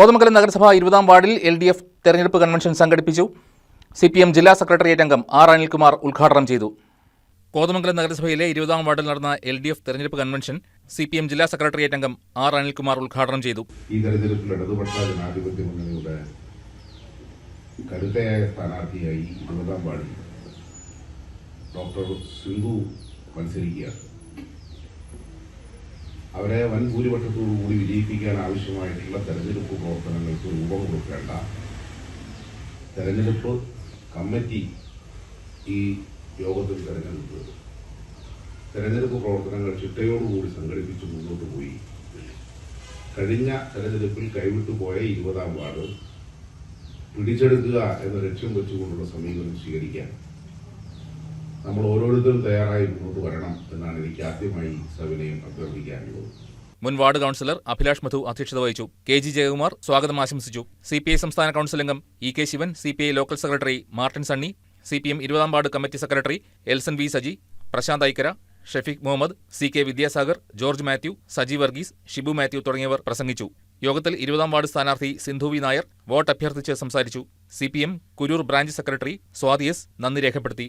കോതമംഗലം നഗരസഭ ഇരുപതാം വാർഡിൽ എൽ ഡി എഫ് തെരഞ്ഞെടുപ്പ് കൺവെൻഷൻ സംഘടിപ്പിച്ചു. സി പി എം ജില്ലാ സെക്രട്ടേറിയറ്റ് അംഗം ആർ അനിൽകുമാർ ഉദ്ഘാടനം ചെയ്തു. കോതമംഗലം നഗരസഭയിലെ ഇരുപതാം വാർഡിൽ നടന്ന എൽ ഡി എഫ് തെരഞ്ഞെടുപ്പ് കൺവെൻഷൻ സി പി എം ജില്ലാ സെക്രട്ടേറിയറ്റ് അംഗം ആർ അനിൽകുമാർ ഉദ്ഘാടനം ചെയ്തു. ഈ തെരഞ്ഞെടുപ്പിൽ ഇടതുപക്ഷ ജനാധിപത്യ മുന്നണിയുടെ കരുത്തയായ സ്ഥാനാർത്ഥിയായി ഇരുപതാം വാർഡിൽ ഡോക്ടർ സിന്ധു മത്സരിക്കുകയാണ്. അവരെ വൻ ഭൂരിപക്ഷത്തോടു കൂടി വിജയിപ്പിക്കാൻ ആവശ്യമായിട്ടുള്ള തെരഞ്ഞെടുപ്പ് പ്രവർത്തനങ്ങൾക്ക് രൂപം കൊടുക്കേണ്ട. തെരഞ്ഞെടുപ്പ് കമ്മിറ്റി ഈ യോഗത്തിൽ തെരഞ്ഞെടുപ്പ്. തെരഞ്ഞെടുപ്പ് പ്രവർത്തനങ്ങൾ ചിട്ടയോടുകൂടി സംഘടിപ്പിച്ച് മുന്നോട്ട് പോയി. കഴിഞ്ഞ തെരഞ്ഞെടുപ്പിൽ കൈവിട്ടു പോയ ഇരുപതാം വാർഡ് പിടിച്ചെടുക്കുക എന്ന ലക്ഷ്യം വെച്ചുകൊണ്ടുള്ള സമീപനം സ്വീകരിക്കാൻ നമ്മൾ ഓരോരുത്തരും തയ്യാറായി മുന്നോട്ട് വരണം എന്നാണ് എനിക്ക് ആദ്യമായി സവിനയം അഭ്യർത്ഥിക്കാനുള്ളത് മുൻ വാർഡ് കൗൺസിലർ അഭിലാഷ് മധു അധ്യക്ഷത വഹിച്ചു. കെ ജി ജയകുമാർ സ്വാഗതം ആശംസിച്ചു. സി പി ഐ സംസ്ഥാന കൗൺസിൽ അംഗം E K Sivan C P I local secretary Martin Sunny C P M ഇരുപതാം ward committee secretary Elson V Saji Prashanth Aikkara Shefeeq Muhammad C K Vidyasagar George Mathew Saji Varghese Shibu Mathew തുടങ്ങിയവർ പ്രസംഗിച്ചു. യോഗത്തിൽ ഇരുപതാം വാർഡ് സ്ഥാനാർത്ഥി Sindhu V Nair vote അഭ്യർത്ഥിച്ച് സംസാരിച്ചു. C P M Kuroor branch secretary Swathi S നന്ദി രേഖപ്പെടുത്തി.